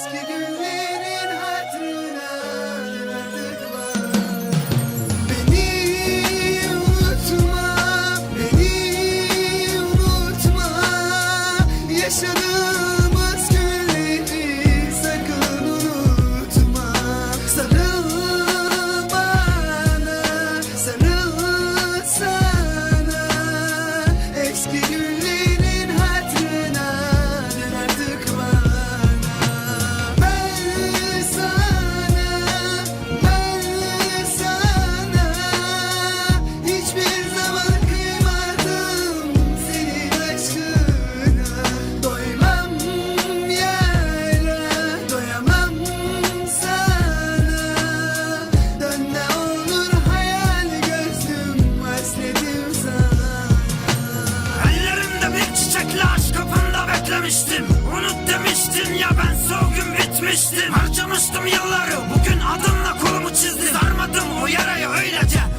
Eski günlerin hatırına Beni unutma, beni unutma. Yaşadığımız günleri sakın unutma. Sarıl bana, sarıl sana. Eski günleri sevmiştim Unut demiştin ya ben o gün bitmiştim. Harcamıştım yılları bugün adımla kolumu çizdi Sarmadım o yarayı öylece.